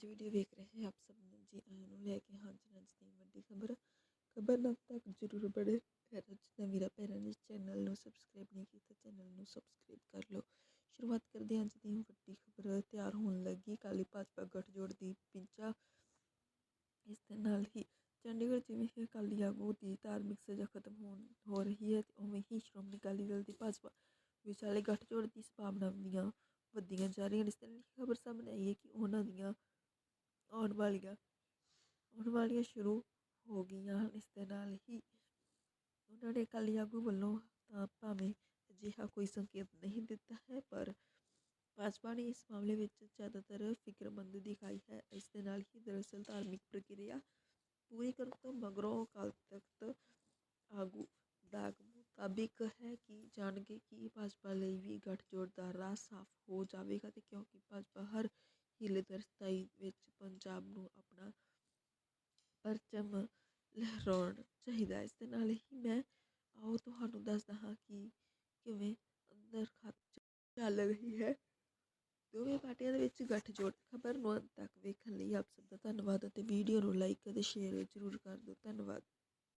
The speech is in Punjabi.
ਅੱਜ ਵੀਡੀਓ ਵੇਖ ਰਹੇ ਆਪ ਸਭ ਨੂੰ ਜੀ ਆਇਆਂ ਨੂੰ ਲੈ ਕੇ ਹਾਜ਼ਰ ਹਾਂ ਜੀ ਵੱਡੀ ਖਬਰ। ਖਬਰ ਤੱਕ ਜ਼ਰੂਰ ਬੜੇ ਪਿਆਰਾ ਜਿੰਨਾ ਵੀਰਾ ਭੈਣਾਂ ਨੇ ਚੈਨਲ ਨੂੰ ਸਬਸਕ੍ਰਾਈਬ ਨਹੀਂ ਕੀਤਾ, ਚੈਨਲ ਨੂੰ ਸਬਸਕ੍ਰਾਈਬ ਕਰ ਲਓ। ਸ਼ੁਰੂਆਤ ਕਰਦੇ ਹਾਂ ਅੱਜ ਦੀ ਵੱਡੀ ਖਬਰ, ਤਿਆਰ ਹੋਣ ਲੱਗੀ ਕਾਲੀ ਭਾਜਪਾ ਗੱਠਜੋੜ ਦੀ ਪਿੰਚਾ ਇਸ ਦੇ ਨਾਲ ਹੀ ਚੰਡੀਗੜ੍ਹ ਜਿਵੇਂ ਹੀ ਅਕਾਲੀ ਆਗੂ ਦੀ ਧਾਰਮਿਕ ਸਜ਼ਾ ਖਤਮ ਹੋਣ, ਹੋ ਰਹੀ ਹੈ ਉਵੇਂ ਹੀ ਸ਼੍ਰੋਮਣੀ ਅਕਾਲੀ ਦਲ ਦੀ ਭਾਜਪਾ ਵਿਚਾਲੇ ਗੱਠਜੋੜ ਦੀ ਸੰਭਾਵਨਾਵਾਂ ਵੱਧਦੀਆਂ ਜਾ ਰਹੀਆਂ ਨੇ। ਇਸ ਤਰ੍ਹਾਂ ਦੀ ਖਬਰ ਸਾਹਮਣੇ ਆਈ ਹੈ ਕਿ ਉਹਨਾਂ ਦੀਆਂ ਆਉਣ ਵਾਲੀਆਂ ਆਉਣ ਵਾਲੀਆਂ ਸ਼ੁਰੂ ਹੋ ਗਈਆਂ ਹਨ ਇਸ ਦੇ ਨਾਲ ਹੀ ਉਹਨਾਂ ਨੇ ਅਕਾਲੀ ਆਗੂ ਵੱਲੋਂ ਤਾਂ ਭਾਵੇਂ ਅਜਿਹਾ ਕੋਈ ਸੰਕੇਤ ਨਹੀਂ ਦਿੱਤਾ ਹੈ, ਪਰ ਭਾਜਪਾ ਨੇ ਇਸ ਮਾਮਲੇ ਵਿੱਚ ਜ਼ਿਆਦਾਤਰ ਫਿਕਰਮੰਦ ਦਿਖਾਈ ਹੈ। ਇਸ ਦੇ ਨਾਲ ਹੀ ਦਰਅਸਲ ਧਾਰਮਿਕ ਪ੍ਰਕਿਰਿਆ ਪੂਰੀ ਕਰਨ ਤੋਂ ਮਗਰੋਂ ਅਕਾਲ ਤਖਤ ਆਗੂ ਦਾ ਮੁਤਾਬਿਕ ਹੈ ਕਿ ਜਾਣਗੇ ਕਿ ਭਾਜਪਾ ਲਈ ਵੀ ਗੱਠਜੋੜ ਦਾ ਰਾਹ ਸਾਫ਼ ਹੋ ਜਾਵੇਗਾ ਤੇ ਕਿਉਂਕਿ ਭਾਜਪਾ ਹਰ ਹੀਲੇ ਦਰਸਤਾਈ ਵਿੱਚ ਪੰਜਾਬ ਨੂੰ ਆਪਣਾ ਪਰਚਮ ਲਹਿਰਾਉਣ ਚਾਹੀਦਾ ਇਸ ਦੇ ਨਾਲ ਹੀ ਮੈਂ ਆਓ ਤੁਹਾਨੂੰ ਦੱਸਦਾ ਹਾਂ ਕਿ ਕਿਵੇਂ ਅੰਦਰ ਖਤ ਚੱਲ ਰਹੀ ਹੈ। ਦੋਵੇਂ ਪਾਰਟੀਆਂ ਦੇ ਵਿੱਚ ਗੱਠਜੋੜ ਖਬਰ ਨੂੰ ਅੰਤ ਤੱਕ ਵੇਖਣ ਲਈ ਆਪ ਸਭ ਦਾ ਧੰਨਵਾਦ ਅਤੇ ਵੀਡੀਓ ਨੂੰ ਲਾਈਕ ਅਤੇ ਸ਼ੇਅਰ ਜ਼ਰੂਰ ਕਰ ਦਿਓ। ਧੰਨਵਾਦ।